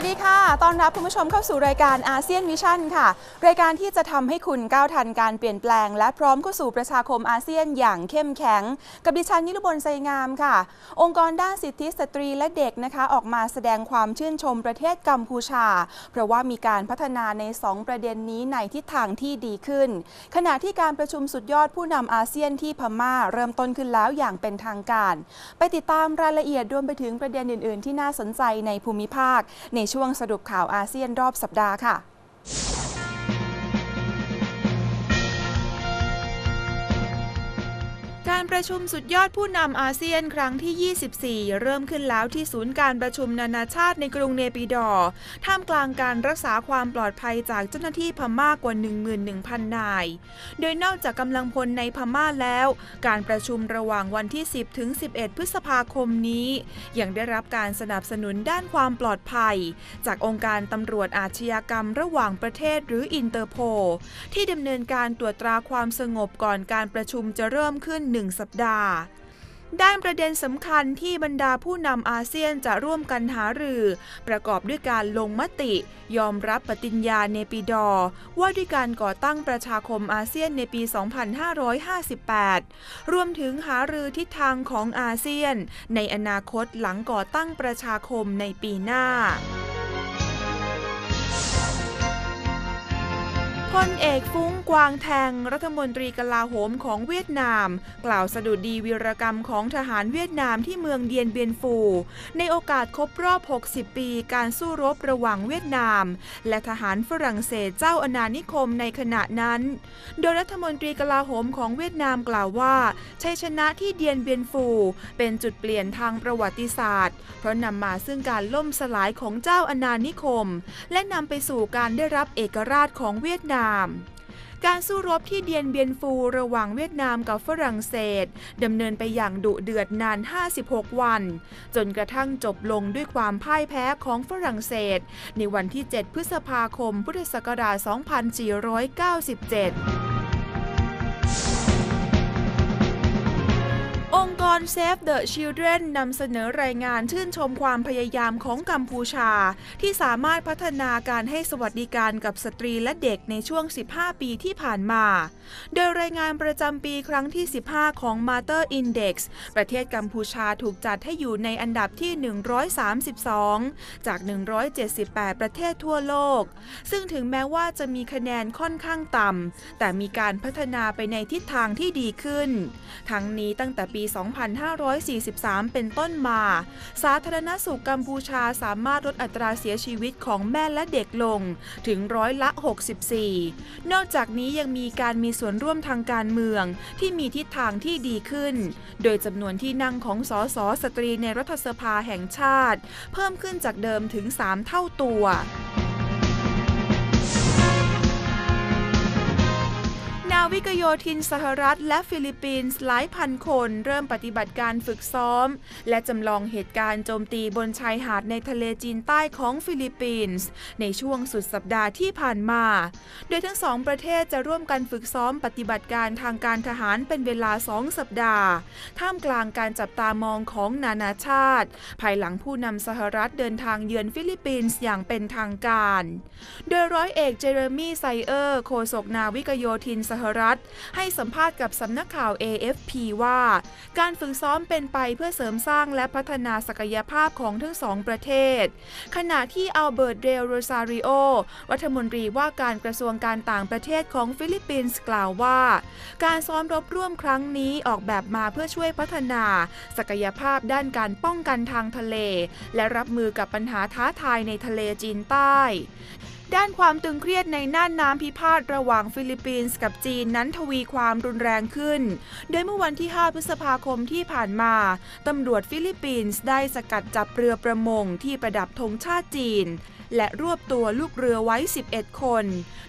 วัสดีค่ะ ตอนรับคุณผู้ชมเข้าสู่รายการอาเซียนวิชั่นค่ะ รายการที่จะทำให้คุณก้าวทันการเปลี่ยนแปลง และพร้อมเข้าสู่ประชาคมอาเซียนอย่างเข้มแข็ง กับดิฉันนิรุบลไซงามค่ะ องค์กรด้านสิทธิสตรีและเด็กนะคะ ออกมาแสดงความชื่นชมประเทศกัมพูชา เพราะว่ามีการพัฒนาใน 2 ประเด็นนี้ในทิศทางที่ดีขึ้น ขณะที่การประชุมสุดยอดผู้นำอาเซียนที่พม่า เริ่มต้นขึ้นแล้วอย่างเป็นทางการ ไปติดตามรายละเอียดรวมไปถึงประเด็นอื่น ๆ ที่น่าสนใจในภูมิภาคในช่วงสรุปข่าวอาเซียนรอบสัปดาห์ค่ะ การประชุมสุดยอดผู้นำอาเซียนครั้งที่ 24 เริ่มขึ้นแล้วที่ศูนย์การประชุมนานาชาติในกรุงเนปิดอท่ามกลางการรักษาความปลอดภัยจากเจ้าหน้าที่พม่ากกว่า 11,000 นาย โดยนอกจากกำลังพลในพม่าแล้ว การประชุมระหว่างวันที่ 10 ถึง 11 พฤษภาคมนี้ ยังได้รับการสนับสนุนด้านความปลอดภัย จากองค์การตำรวจอาชญากรรมระหว่างประเทศหรืออินเตอร์โพที่ดำเนินการตรวจตราความสงบก่อนการประชุมจะเริ่มขึ้น1สัปดาห์ด้านประเด็นสำคัญที่บรรดาผู้นำอาเซียนจะร่วมกันหารือ ประกอบด้วยการลงมติ ยอมรับปฏิญญาเนปิดอ ว่าด้วยการก่อตั้งประชาคมอาเซียนในปี 2558 รวมถึงหารือทิศทางของอาเซียน ในอนาคตหลังก่อตั้งประชาคมในปีหน้า พลเอกฟุ้งกวางแทง รัฐมนตรีกลาโหมของเวียดนาม กล่าวสดุดีวีรกรรมของทหารเวียดนามที่เมืองเดียนเบียนฟู ในโอกาสครบรอบ 60 ปีการสู้รบระหว่างเวียดนาม และทหารฝรั่งเศสเจ้าอาณานิคมในขณะนั้น โดยรัฐมนตรีกลาโหมของเวียดนามกล่าวว่าชัยชนะที่เดียนเบียนฟู เป็นจุดเปลี่ยนทางประวัติศาสตร์ เพราะนำมาซึ่งการล่มสลายของเจ้าอาณานิคม และนำไปสู่การได้รับเอกราชของเวียดนามการสู้รบที่เดียนเบียนฟูระหว่างเวียดนามกับฝรั่งเศสดำเนินไปอย่างดุเดือดนาน 56 วัน จนกระทั่งจบลงด้วยความพ่ายแพ้ของฝรั่งเศส ในวันที่ 7 พฤษภาคม พุทธศักราช 2497 ร Save the Children นำเสนอรายงานชื่นชมความพยายามของกัมพูชา ที่สามารถพัฒนาการให้สวัสดิการกับสตรีและเด็กในช่วง 15 ปีที่ผ่านมา โดยรายงานประจำปีครั้งที่ 15 ของ Mater Index ประเทศกัมพูชาถูกจัดให้อยู่ในอันดับที่ 132 จาก 178 ประเทศทั่วโลก ซึ่งถึงแม้ว่าจะมีคะแนนค่อนข้างต่ำแต่มีการพัฒนาไปในทิศทางที่ดีขึ้น ทั้งนี้ตั้งแต่ปี 2 2543 เป็นต้นมา สาธารณสุขกัมพูชาสามารถลดอัตราเสียชีวิตของแม่และเด็กลงถึงร้อยละ 64 นอกจากนี้ยังมีการมีส่วนร่วมทางการเมืองที่มีทิศทางที่ดีขึ้น โดยจำนวนที่นั่งของสสสตรีในรัฐสภาแห่งชาติ เพิ่มขึ้นจากเดิมถึง 3 เท่าตัว วิกโยธินสหรัฐ และฟิลิปปินส์หลายพันคนเริ่มปฏิบัติการฝึกซ้อม และจำลองเหตุการณ์โจมตีบนชายหาดในทะเลจีนใต้ของฟิลิปปินส์ในช่วงสุดสัปดาห์ที่ผ่านมา โดยทั้งสองประเทศจะร่วมกันฝึกซ้อมปฏิบัติการทางการทหารเป็นเวลาสองสัปดาห์ ท่ามกลางการจับตามองของนานาชาติ ภายหลังผู้นำสหรัฐเดินทางเยือนฟิลิปปินส์อย่างเป็นทางการ โดยร้อยเอกเจเรมีไซเออร์โฆษกนาวิกโยธินสหรัฐรัฐ ให้สัมภาษณ์กับสำนักข่าว AFP ว่า การฝึกซ้อมเป็นไปเพื่อเสริมสร้างและพัฒนาศักยภาพของทั้งสองประเทศ ขณะที่อัลเบิร์ต เดลโรซาริโอ รัฐมนตรีว่าการกระทรวงการต่างประเทศของฟิลิปปินส์กล่าวว่า การซ้อมรบร่วมครั้งนี้ออกแบบมาเพื่อช่วยพัฒนา ศักยภาพด้านการป้องกันทางทะเล และรับมือกับปัญหาท้าทายในทะเลจีนใต้ ด้านความตึงเครียดในน่านน้ำพิพาทระหว่างฟิลิปปินส์กับจีนนั้นทวีความรุนแรงขึ้น โดยเมื่อวันที่ 5 พฤษภาคมที่ผ่านมา ตำรวจฟิลิปปินส์ได้สกัดจับเรือประมงที่ประดับธงชาติจีน และรวบตัวลูกเรือไว้ 11 คน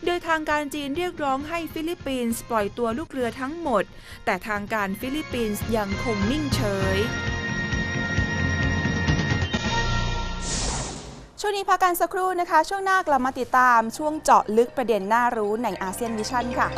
โดยทางการจีนเรียกร้องให้ฟิลิปปินส์ปล่อยตัวลูกเรือทั้งหมด แต่ทางการฟิลิปปินส์ยังคงนิ่งเฉย ช่วงนี้พักกันสักครู่นะคะ ช่วงหน้ากลับมาติดตามช่วงเจาะลึกประเด็นน่ารู้ในอาเซียนวิชั่นค่ะ